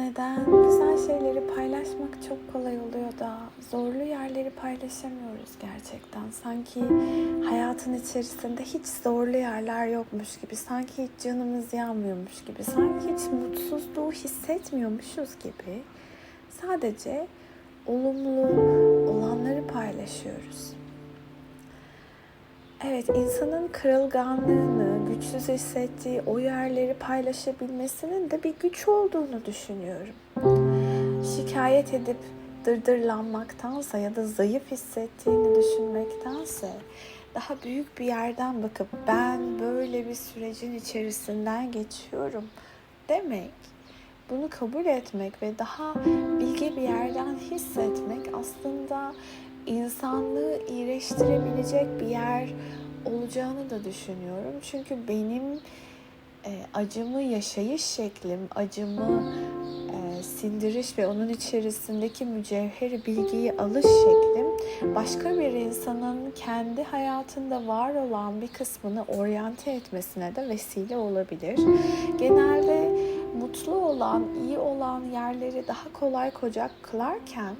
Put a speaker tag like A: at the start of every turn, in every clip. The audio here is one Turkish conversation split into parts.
A: Neden? Güzel şeyleri paylaşmak çok kolay oluyor da zorlu yerleri paylaşamıyoruz gerçekten. Sanki hayatın içerisinde hiç zorlu yerler yokmuş gibi, sanki hiç canımız yanmıyormuş gibi, sanki hiç mutsuzluğu hissetmiyormuşuz gibi. Sadece olumlu olanları paylaşıyoruz. Evet, insanın kırılganlığını, güçsüz hissettiği o yerleri paylaşabilmesinin de bir güç olduğunu düşünüyorum. Şikayet edip dırdırlanmaktansa ya da zayıf hissettiğini düşünmektense daha büyük bir yerden bakıp ben böyle bir sürecin içerisinden geçiyorum demek, bunu kabul etmek ve daha bilge bir yerden hissetmek aslında insanlığı iyileştirebilecek bir yer olacağını da düşünüyorum. Çünkü benim e, acımı yaşayış şeklim, acımı e, sindiriş ve onun içerisindeki mücevheri bilgiyi alış şeklim başka bir insanın kendi hayatında var olan bir kısmını oryante etmesine de vesile olabilir. Genelde mutlu olan, iyi olan yerleri daha kolay kocak kılarken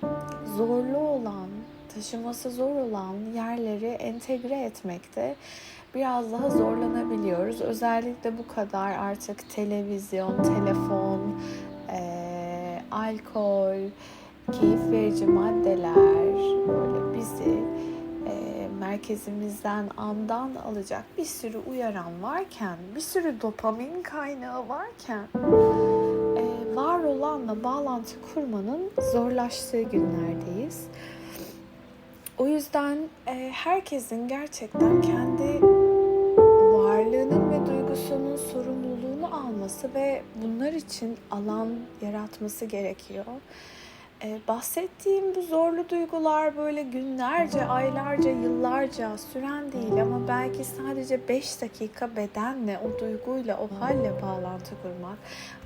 A: zorlu olan, taşıması zor olan yerleri entegre etmekte biraz daha zorlanabiliyoruz. Özellikle bu kadar artık televizyon, telefon, e, alkol, keyif verici maddeler böyle bizi e, merkezimizden, andan alacak bir sürü uyaran varken, bir sürü dopamin kaynağı varken e, var olanla bağlantı kurmanın zorlaştığı günlerdeyiz. O yüzden e, herkesin gerçekten kendi varlığının ve duygusunun sorumluluğunu alması ve bunlar için alan yaratması gerekiyor. Ee, bahsettiğim bu zorlu duygular böyle günlerce, aylarca, yıllarca süren değil ama belki sadece 5 dakika bedenle, o duyguyla, o halle bağlantı kurmak.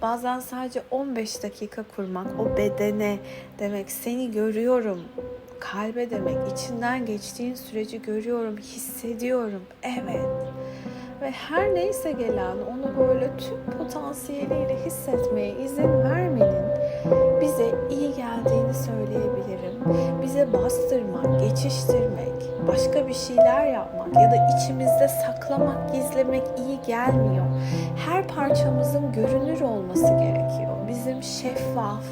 A: Bazen sadece 15 dakika kurmak, o bedene demek seni görüyorum, kalbe demek içinden geçtiğin süreci görüyorum, hissediyorum. Evet. Ve her neyse gelen onu böyle tüm potansiyeliyle hissetmeye izin vermenin bize iyi geldiğini söyleyebilirim. Bize bastırmak, geçiştirmek, başka bir şeyler yapmak ya da içimizde saklamak, gizlemek iyi gelmiyor. Her parçamızın görünür olması gerekiyor. Bizim şeffaf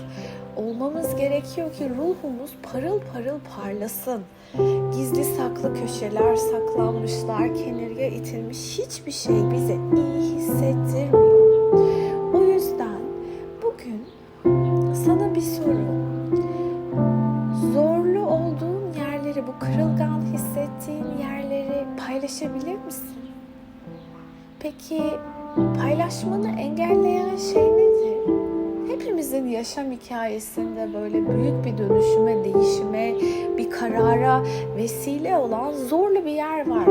A: olmamız gerekiyor ki ruhumuz parıl parıl parlasın. Gizli saklı köşeler, saklanmışlar, kenarıya itilmiş hiçbir şey bize iyi hissettirmiyor. O yüzden bugün sana bir soru. Zorlu olduğun yerleri, bu kırılgan hissettiğin yerleri paylaşabilir misin? Peki paylaşmanı engelleyen şey nedir? Hepimizin yaşam hikayesinde böyle büyük bir dönüşüme, değişime, bir karara vesile olan zorlu bir yer var.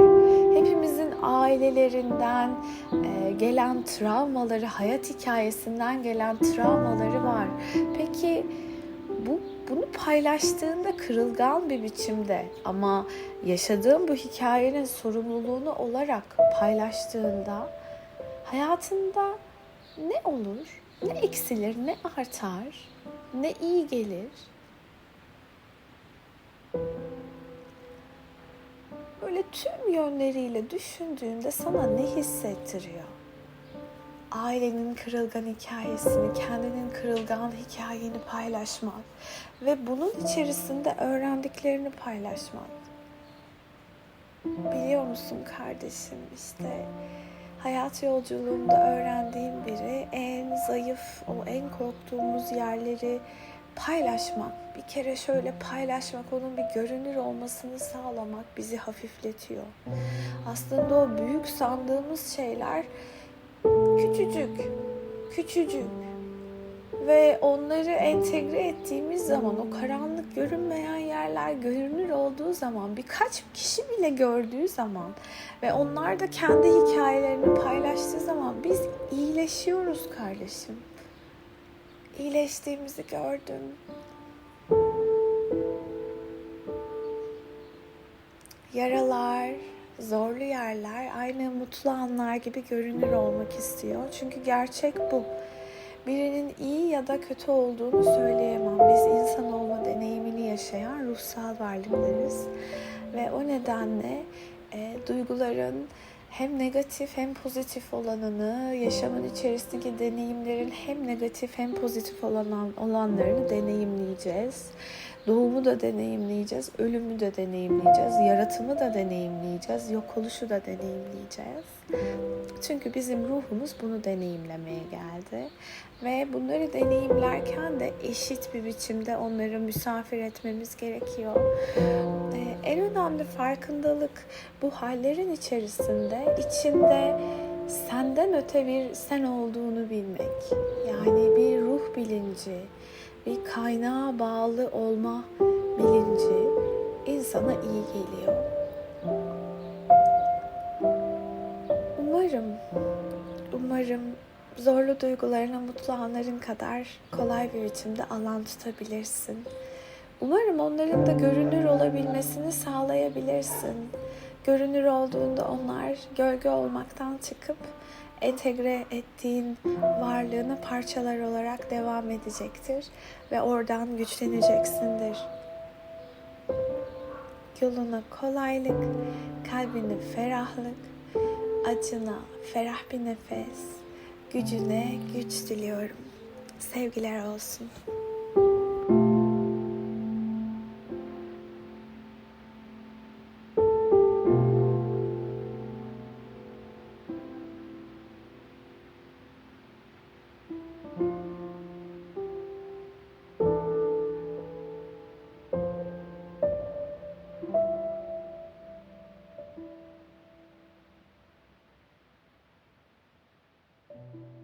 A: Hepimizin ailelerinden e, gelen travmaları, hayat hikayesinden gelen travmaları var. Peki bu bunu paylaştığında kırılgan bir biçimde ama yaşadığın bu hikayenin sorumluluğunu olarak paylaştığında hayatında ne olur? Ne eksilir, ne artar, ne iyi gelir? Böyle tüm yönleriyle düşündüğünde sana ne hissettiriyor? Ailenin kırılgan hikayesini, kendinin kırılgan hikayeni paylaşmak ve bunun içerisinde öğrendiklerini paylaşmak. Biliyor musun kardeşim işte hayat yolculuğumda öğrendiğim biri en zayıf, o en korktuğumuz yerleri paylaşmak. Bir kere şöyle paylaşmak, onun bir görünür olmasını sağlamak bizi hafifletiyor. Aslında o büyük sandığımız şeyler küçücük, küçücük ve onları entegre ettiğimiz zaman o karanlık görünmeyen yerler görünür olduğu zaman birkaç kişi bile gördüğü zaman ve onlar da kendi hikayelerini paylaştığı zaman biz iyileşiyoruz kardeşim. İyileştiğimizi gördüm. Yaralar, zorlu yerler aynı mutlu anlar gibi görünür olmak istiyor. Çünkü gerçek bu. Birinin iyi ya da kötü olduğunu söyleyemem. Biz insan olma deneyimini yaşayan ruhsal varlıklarız. Ve o nedenle e, duyguların hem negatif hem pozitif olanını, yaşamın içerisindeki deneyimlerin hem negatif hem pozitif olan olanlarını deneyimleyeceğiz. Doğumu da deneyimleyeceğiz, ölümü de deneyimleyeceğiz, yaratımı da deneyimleyeceğiz, yok oluşu da deneyimleyeceğiz. Çünkü bizim ruhumuz bunu deneyimlemeye geldi. Ve bunları deneyimlerken de eşit bir biçimde onları misafir etmemiz gerekiyor. Ee, en önemli farkındalık bu hallerin içerisinde, içinde senden öte bir sen olduğunu bilmek. Yani bir ruh bilinci, bir kaynağa bağlı olma bilinci insana iyi geliyor. Umarım, umarım zorlu duygularına mutlu anların kadar kolay bir biçimde alan tutabilirsin. Umarım onların da görünür olabilmesini sağlayabilirsin. Görünür olduğunda onlar gölge olmaktan çıkıp entegre ettiğin varlığını parçalar olarak devam edecektir ve oradan güçleneceksindir. Yoluna kolaylık, kalbine ferahlık, acına ferah bir nefes, gücüne güç diliyorum. Sevgiler olsun. Thank you.